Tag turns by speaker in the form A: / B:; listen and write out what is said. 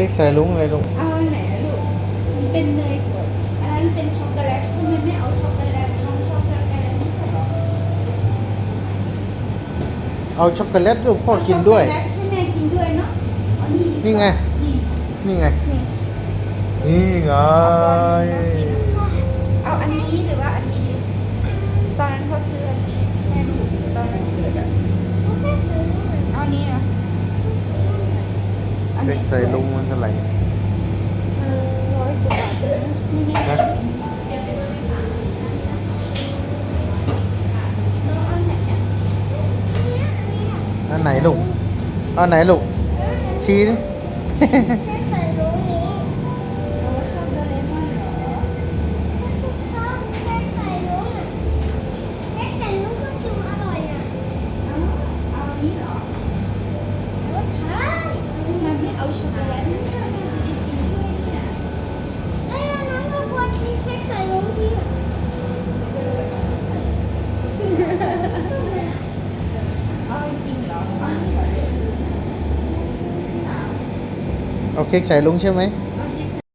A: ค้กใส่ลุงอะไรลุง
B: เอาอันไหนอะลูกมันเป็นเนยสดอันนั้นเป็นช็อกโกแลตทำไมไม่เอาช็อกโกแลตน้องชอบช็อกโกแลตไม่ใช่เหรอ
A: เอาช็อกโกแลตลูกพ่อกินด้วย
B: ช็อกโกแลตให้แม่กินด้วยเนาะเอานี่ดีกว่า
A: นี่ไง
B: นี่
A: นี่ไง
B: นี่
A: นี่ไง
B: อันเค้นี้
A: กใส่ลุงมันเท่าไหร่
B: เออร้อยกว่าบาทเลยนะนี่นี่
A: นะ
B: น้องเอาไหนอะ
A: อันไหนลูกอันไหนลูกชี้ดิ
B: เอาเค้
A: กใส่ลุงใช่ไหม